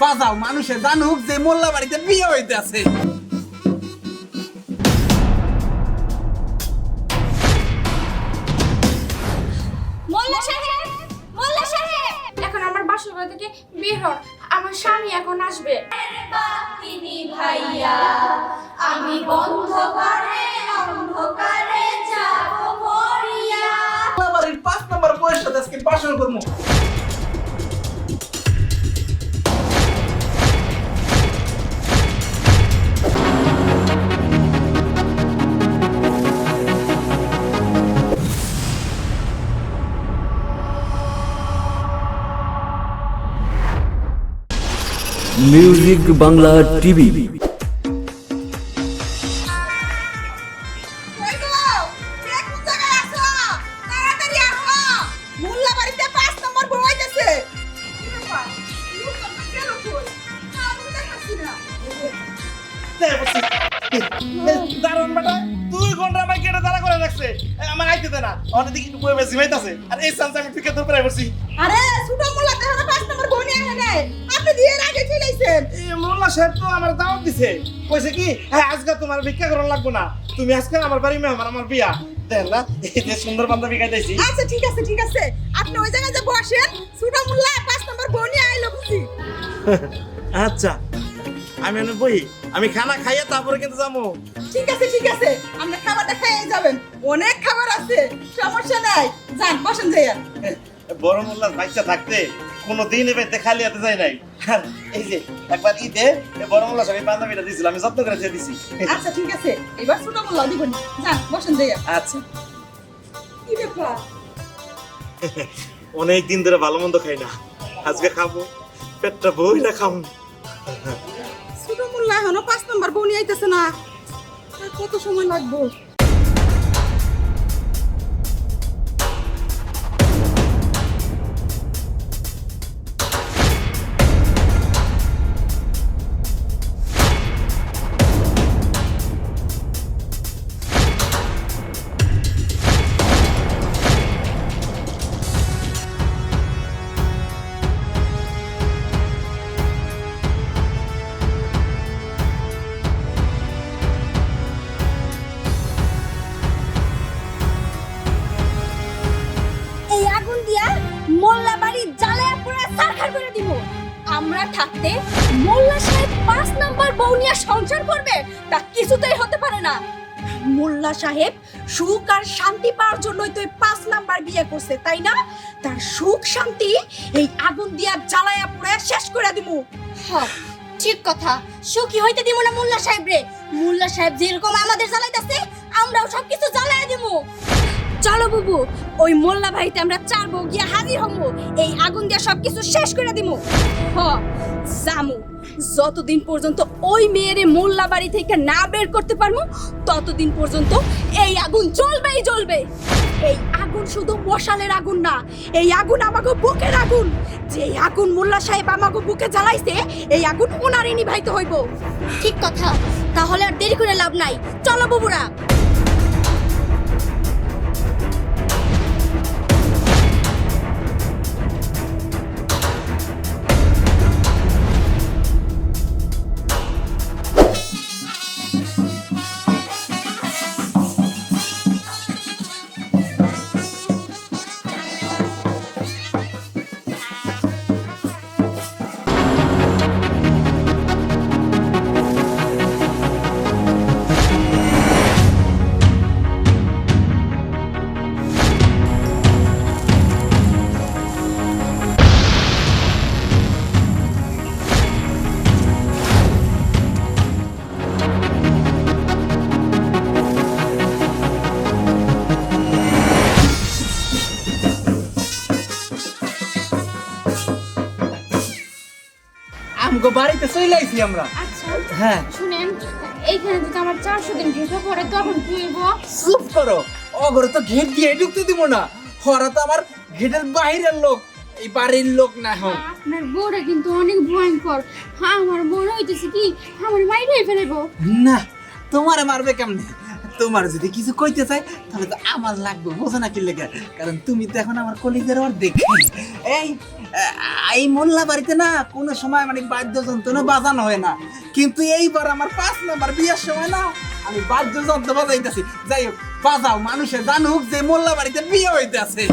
বাজাও মানুষে জানুক যে মোল্লা বাড়িতে বিয়ে হইতে আছে। মোল্লা সাহেব মোল্লা সাহেব! এখন আমার বাসর ঘর থেকে বের হন আমার স্বামী এখন আসবে। তিনি ভাইয়া আমি বন্ধকারে অন্ধকারে যাব মরিয়া। মোল্লা বাড়ির পাঁচ নম্বর বয়স আজকে বাসর করব। তো বাংলা টিভি বেটা দুই ঘণ্টা আমার গেটে দাঁড়া করে রাখছে। আমার আইতে দে না। অনেক দিকে একটু বয়ে বেশি হইতাছে আর এই ঠিক ধরে পড়ে আরে, ছোট মোল্লা তো এখনও পাঁচ নম্বর আসে নাই। আপনি বিয়ের আগে চলে মোল্লা সাহেব তো আমার দাওয়াত দিছে। কইছে কি হ্যাঁ আজকে তোমার ভিক্ষা করা লাগবো না। তুমি আজকে আমার বাড়ি মেহমান আমার বিয়া। দেন না এই যে সুন্দর বান্ধবী গাইতেছি আচ্ছা ঠিক আছে ঠিক আছে। আপনি ওই জায়গায় যে বসেন ছোট মোল্লা পাঁচ নম্বর বউ আইলো বুঝি। আচ্ছা আমি অনেক বই আমি খানা খাইয়ে তারপরে কিন্তু যাব। ঠিক আছে ঠিক আছে। আপনি খাবারটা খেয়ে যাবেন। অনেক খাবার আছে সমস্যা নাই। যান বসেন যাইয়া। বড় মোল্লার বাচ্চা থাকতে কোনো দিন এবার খালি হাতে যায় নাই। এই যে একবার ঈদে এ বড় মোল্লা সাহেব বান্ধবীটা দিয়েছিল আমি যত্ন করে দিয়ে দিছি। আচ্ছা ঠিক আছে। এবার ছোট বসেন আচ্ছা। কি ব্যাপার? অনেক দিন ধরে ভালো মন্দ খাই না। আজকে খাব পেটটা বই না খাব ছোট এখনও পাঁচ নম্বর বউ নিয়ে আইতেছে না। কত সময় লাগবো? থাকতে মোল্লা সাহেব পাঁচ নাম্বার বউ নিয়ে সংসার করবে? তা কিছুতেই হতে পারে না। মোল্লা সাহেব সুখ আর শান্তি পাওয়ার জন্যই তো পাঁচ নাম্বার বিয়ে করছে, তাই না? তার সুখ শান্তি এই আগুন দিয়া জ্বালায়া পুড়ে শেষ করে দিমু। হ্যাঁ ঠিক কথা। সুখী হইতে দিব না মোল্লা সাহেব রে। মোল্লা সাহেব যেরকম আমাদের জ্বালাইতাছে, আমরাও সবকিছু জ্বালায়া দিব চলো বুবু, ওই মোল্লা ভাইতে আমরা চার বউ গিয়া হাজির হমু। এই আগুন দিয়া সবকিছু শেষ করে দিমু। হ জামু যতদিন পর্যন্ত ওই মেয়েরে মোল্লা বাড়ি থেকে না বের করতে পারব ততদিন পর্যন্ত এই আগুন জ্বলবেই জ্বলবে। এই আগুন শুধু মশালের আগুন না, এই আগুন আমাকে বুকের আগুন। যে আগুন মোল্লা সাহেব আমাকে বুকে জ্বালাইছে, এই আগুন ওনারই নিভাইতে হইব। ঠিক কথা, তাহলে আর দেরি করে লাভ নাই। চলো বুবুরা। বাড়িতে চলে আইছি আমরা। আচ্ছা হ্যাঁ। শুনেন এইখানে যদি আমার চারশো দিন ঢুকে পড়ে তখন কি হইব? চুপ করো। অগরে তো ঘেট দিয়ে ঢুকতে দিব না। হরা তো আমার ঘেটের বাইরের লোক এই বাড়ির লোক না এখন আপনার বউটা কিন্তু অনেক ভয়ঙ্কর। হ্যাঁ আমার মনে হইতেছে কি আমার মাইরে ফেলেবো না তোমারে মারবে কেমনে? তোমার যদি কিছু কইতে চাই তাহলে তো আমার লাগবে বোঝো না কি লেগে। কারণ তুমি তো এখন আমার কলিগের দেখে এই এই মোল্লা বাড়িতে না কোনো সময় মানে বাদ্যযন্ত্র না বাজানো হয় না। কিন্তু এইবার আমার পাঁচ নাম্বার বিয়ের সময় না আমি বাদ্যযন্ত্র বাজাইতেছি। যাই হোক বাজাও মানুষে জানুক যে মোল্লা বাড়িতে বিয়ে হইতেছে।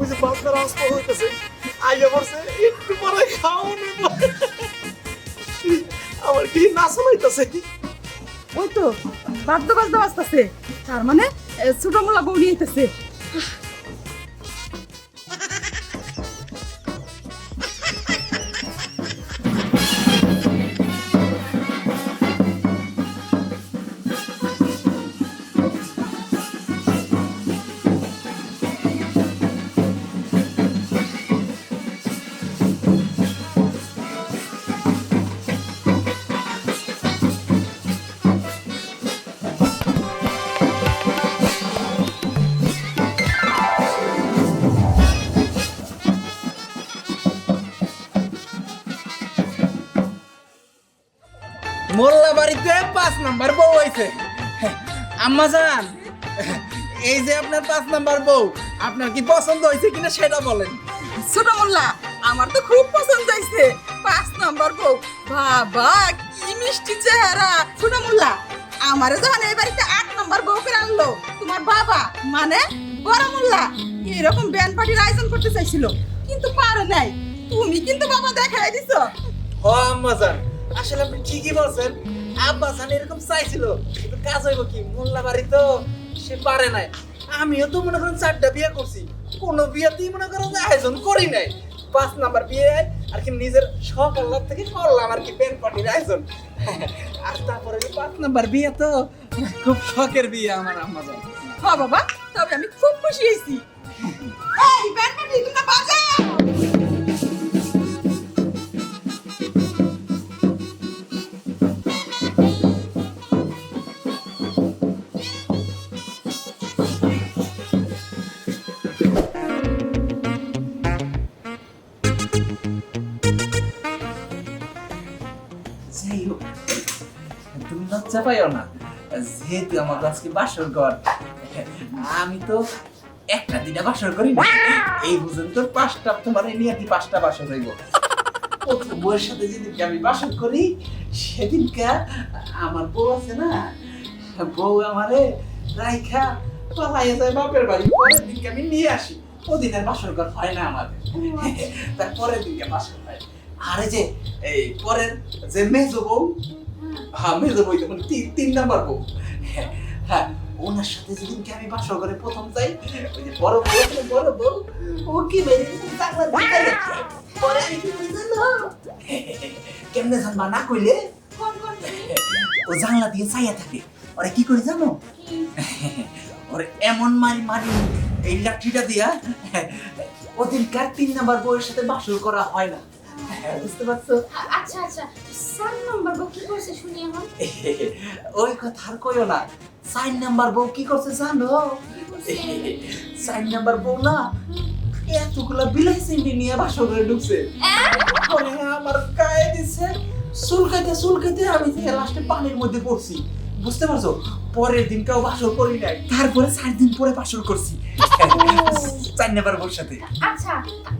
ওই যে বাচ্চারা আসতে হইতেছে আইয়া পড়ছে একটু পরে খাও আমার কি নাচা হইতেছে? ওই তো বাদ্য বাজতে বাজতেছে তার মানে ছোট মোলা বউ নিয়ে মোল্লা বাড়িতে পাঁচ নাম্বার বউ হয়েছে আম্মা জান এই যে আপনার পাঁচ নাম্বার বউ আপনার কি পছন্দ হয়েছে কিনা সেটা বলেন। ছোট মোল্লা আমার তো খুব পছন্দ হয়েছে পাঁচ নাম্বার বউ বাবা কি মিষ্টি চেহারা। ছোট মোল্লা আমারে যখন এই বাড়িতে আট নম্বর বউ করে আনলো তোমার বাবা মানে বড় মোল্লা এরকম ব্যান্ড পার্টির আয়োজন করতে চাইছিল কিন্তু পারে নাই। তুমি কিন্তু বাবা দেখাই দিছো। হ আম্মা জান আসলে আপনি ঠিকই বলছেন। আব্বা জান এরকম চাইছিল, কিন্তু কাজ হইব কি? মোল্লা বাড়ি তো সে পারে নাই। আমিও তো মনে করেন চারটা বিয়ে করছি। কোনো বিয়েতেই মনে করেন আয়োজন করি নাই। পাঁচ নাম্বার বিয়ে, আর কি নিজের শখ আল্লাহ থেকে করলাম, আর কি ব্যান্ড পার্টির আয়োজন। আর তারপরে পাঁচ নাম্বার বিয়ে তো, খুব শখের বিয়ে আমার আম্মা জান। হ্যাঁ বাবা, তবে আমি খুব খুশি হয়েছি। এই পার্টি তুমি লজ্জা পাইও না যেহেতু আমার আজকে বাসর ঘর আমি তো একটা দিনে বাসর করি না। এই বুঝেন তো পাঁচটা তোমার এই নিয়ে পাঁচটা বাসর হইব। প্রথম বউয়ের সাথে যেদিনকে আমি বাসর করি সেদিনকে আমার বউ আছে না বউ আমারে রাইখা পালাইয়া যায় বাপের বাড়ি। পরের দিনকে আমি নিয়ে আসি। ওদিন আর বাসর ঘর হয় না আমাদের। তার পরের দিনকে বাসর হয়। আর যে এই পরের যে মেজো বউ বউ তখন তিন তিন নাম্বার হ্যাঁ, হ্যাঁ ওনার সাথে আমি বাসর প্রথম যাই ওই যে বড় বড় ও কি পরে আমি কি কেমনে জানবা না কইলে? ও জানলা দিয়ে চাইয়া থাকে ওরা কি করে জানো? ওরে এমন মারি মারি এই লাঠিটা দিয়া ওদিনকার তিন নাম্বার বউয়ের সাথে বাসর করা হয় না। বুঝতে পারছ? আচ্ছা আচ্ছা সাত নম্বর বউ কি করছে শুনি এখন? ওই কথা আর কইও না। চার নাম্বার বউ কি করছে জানো? চার নাম্বার বউ না এতগুলা বিলাই চিংড়ি নিয়ে বাসর করে ঢুকছে আমার গায়ে দিছে। চুলকাইতে চুলকাইতে আমি লাস্টে পানির মধ্যে পড়ছি। বুঝতে পারছ? পরের দিন কেউ বাসর করি নাই। তারপরে চার দিন পরে বাসর করছি। চার নাম্বার বউর সাথে। আচ্ছা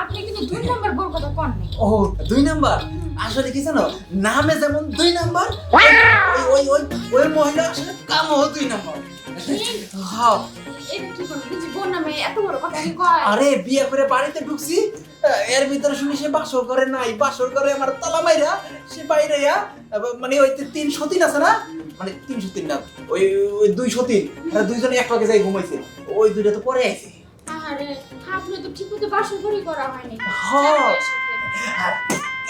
আপনি কিন্তু দুই নম্বর বউর কথা কন ও দুই নাম্বার? আসলে কি জানো? নামে যেমন দুই নাম্বার ওই ওই ওই মহিলা আসলে কামও দুই নাম্বার। হ্যাঁ। আরে বিয়ে করে বাড়িতে ঢুকছি এর ভিতরে শুনি সে বাসর করে নাই। বাসর করে আমার তালা মাইরা সে বাইরে মানে ওই তিন সতীন আছে না? মানে তিনশো তিন না ওই ওই দুই সতীন আর দুইজনে এক লগে যাই ঘুমাইছে। ওই দুইটা তো পরে আইছে। আরে আপনি তো ঠিক মতো বাসর ঘরই করা হয়নি। হ্যাঁ।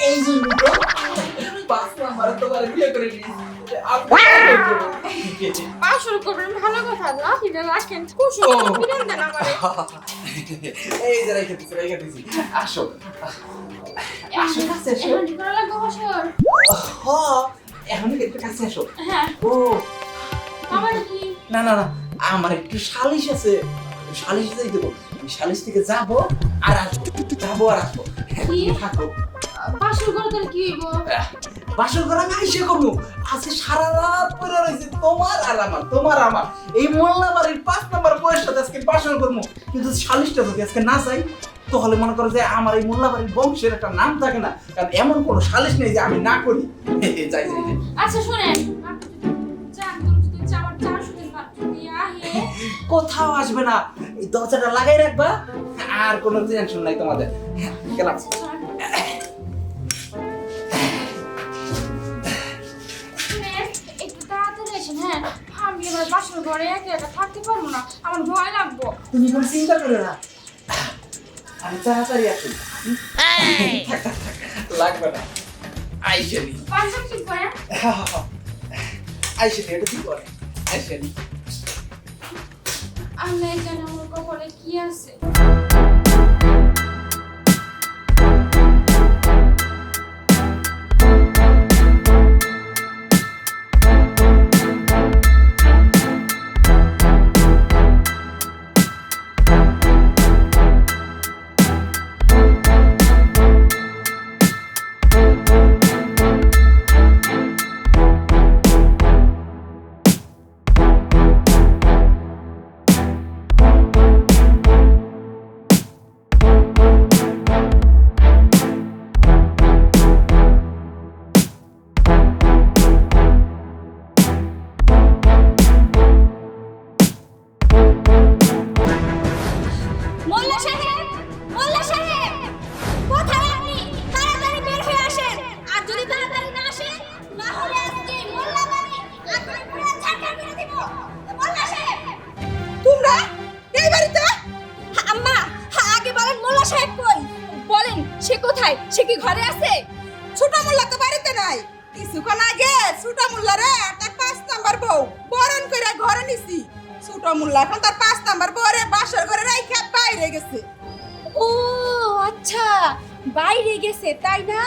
এই জন্য তো পাঁচ নাম্বার তোমার বিয়ে করে নিয়েছি। আপনি করবেন ভালো কথা লাঠিটা রাখেন। কুসুম বিরান দেন আমারে। এই যে রেখে দিছি রেখে দিছি। আসো। আসো। কাছে আসো। এখন এখন একটু কাছে আসো। হ্যাঁ। ও। না না না আমার একটু সালিশ আছে। সালিশ যাই দেবো। সালিশ থেকে যাব আর আসব। যাব আর আসব। থাকো। বাসর করে তাহলে কি হইব? বাসর ঘর আমি আইসে করব। আজকে সারা রাত পরে রয়েছে তোমার আর আমার তোমার আমার। এই মোল্লা বাড়ির পাঁচ নাম্বার আজকে বাসর করব। কিন্তু সালিশটা যদি আজকে না চাই তাহলে মনে করো যে আমার এই মোল্লা বাড়ির বংশের একটা নাম থাকে না কারণ এমন কোনো সালিশ নেই যে আমি না করি। যাই যাই যাই। আচ্ছা শুনেন আমার কোথাও আসবে না। এই দরজাটা লাগাই রাখবা। আর কোনো টেনশন নাই তোমাদের। গেলাম। এসেন হ্যাঁ? আমি এবার বাসর ঘরে একা একা থাকতে পারব না। আমার ভয় লাগবো। তুমি কোনো চিন্তা করো না। আমি তাড়াতাড়ি আসি থাক, থাক, থাক, লাগবে না। আইসেনি পাঁচজন ঠিক করেন আইসেনি এটা কি করে? আইসেনি আল্লাহ জানে আমার কপালে কি আছে? মোল্লা সাহেব তোমরা এই বাড়িতে? আম্মা আগে বলেন মোল্লা সাহেব কই? বলেন সে কোথায়? সে কি ঘরে আছে? ছোট মোল্লা তো বাড়িতে নাই। কিছুক্ষণ আগে ছোট মোল্লা রে তার পাঁচ নাম্বার বউ। বরণ করে ঘরে নিছি। ছোট মোল্লা এখন তার পাঁচ নাম্বার বাসর ঘরে রাইখা বাইরে গেছে। ও আচ্ছা বাইরে গেছে তাই না?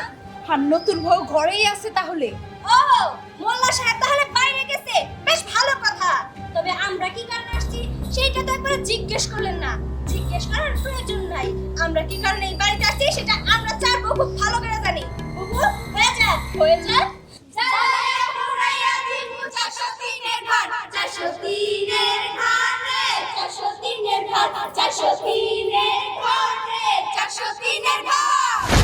আর নতুন বউ ঘরেই আছে তাহলে। ও মোল্লা সাহেব জিজ্ঞেস করলেন না। জিজ্ঞেস করার প্রয়োজন নাই। আমরা কি কারণে এই বাড়িতে আসছি সেটা আমরা চার খুব ভালো করে জানি। বুবু হয়ে যা হয়ে যা। চারশো তিনের ঘাট, চারশো তিনের ঘাট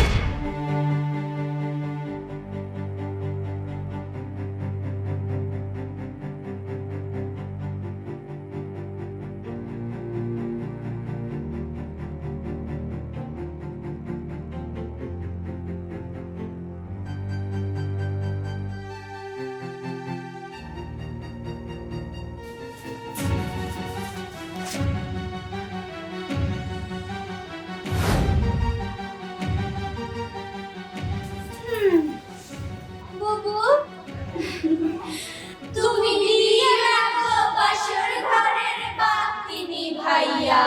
তুমি দিয়ে রাখো বাসর ঘরের বাতি নিভাইয়া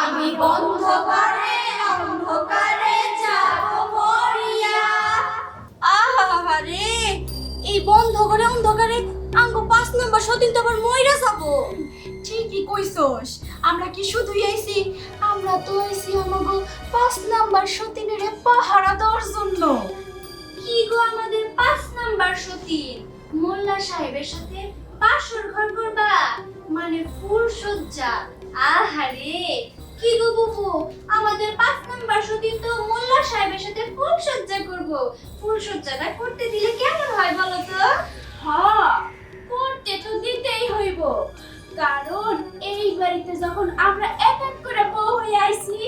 আমি বন্ধ ঘরে অন্ধকারে যাব মরিয়া। আহারে এই বন্ধ ঘরে অন্ধকারে আঙ্গ পাঁচ নম্বর সদিন তো আবার মইরা যাব। ঠিকই কইছস আমরা কি শুধুই আইছি? আমরা তো আইছি আমাগো পাঁচ নাম্বার সতীনের পাহারা দেওয়ার জন্য। কি গো আমাদের পাঁচ নাম্বার সতীন মোল্লা সাহেবের সাথে বাসর ঘর করবা মানে ফুল সজ্জা। আহারে, কি গো বুবু, আমাদের পাঁচ নাম্বার সতীন তো মোল্লা সাহেবের সাথে ফুল সজ্জা করব। ফুল সজ্জাটা করতে দিলে কেমন হয় বলো তো? হ্যাঁ করতে তো দিতেই হইব। কারণ এই বাড়িতে যখন আমরা এক এক করে বউ হয়ে আইছি,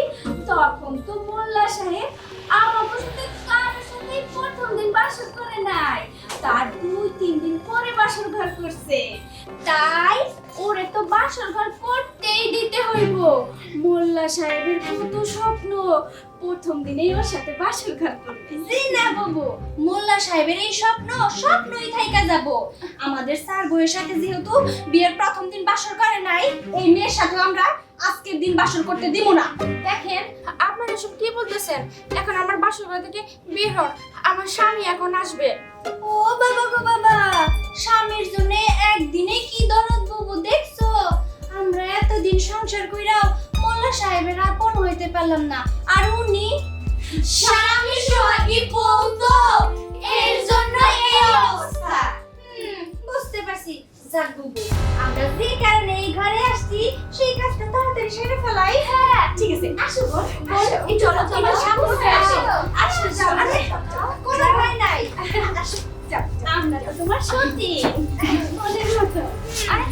তখন তো মোল্লা সাহেব আমাকে সাথে কারোর সাথে প্রথম দিন বাসর করে নাই। তার দুই তিন দিন পরে বাসর ঘর করছে। তাই ওরে তো বাসর ঘর করতেই দিতে হইব। মোল্লা সাহেবের কত স্বপ্ন। প্রথম দিনেই ওর সাথে বাসর ঘর করবে। জি না, বাবু। মোল্লা সাহেবের এই স্বপ্ন স্বপ্নই থাইকা যাব। আমাদের স্যার বউয়ের সাথে যেহেতু বিয়ের প্রথম দিন বাসর করে নাই, এই মেয়ের সাথে আমরা আজকের দিন বাসর করতে দিব না। দেখেন, আপনারা এসব কি বলতেছেন? এখন আমার বাসর ঘর থেকে বের হন। আমার স্বামী এখন আসবে। ও বাবা গো বাবা! আপন পারলাম না। আর উনি স্বামী সোহাগী বউ তো এর জন্য এই অবস্থা। বুঝতে পারছি। যাক বুবু আমরা যে কারণে এই ঘরে আসছি সেই কাজটা তাড়াতাড়ি সেরে ফেলাই। হ্যাঁ। ঠিক আছে আসো বল এই চলো চলো সামনে আসো। আসো যাও কোনো ভয় নাই। আসো আমরা তো তোমার সত্যি মনের মতো। আরে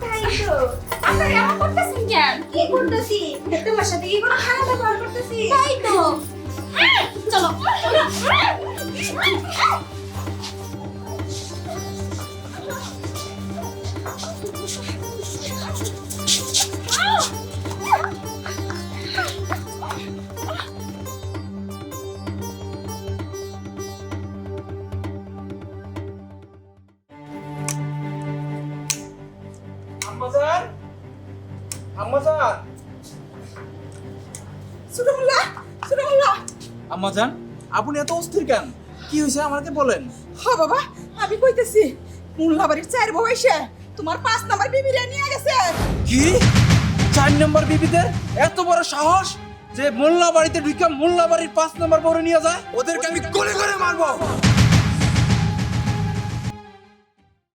তাই তো। আপনারা এমন করতেছেন কেন? কি করতেছি? তোমার সাথে কি কোনো খারাপ ব্যবহার করতেছি? তাই তো। চলো। আম্মাজান। আম্মাজান আপনি এত অস্থির কেন? কি হয়েছে আমাকে বলেন। হ বাবা আমি কইতেছি মোল্লা বাড়ির চার বউ এসে তোমার পাঁচ নাম্বার বিবিরে নিয়ে গেছে। কি? চার নম্বর বিবিদের এত বড় সাহস যে মোল্লা বাড়িতে ঢুকে মোল্লা বাড়ির পাঁচ নম্বর বড় নিয়ে যায়? ওদেরকে আমি গলে গলে মারবো।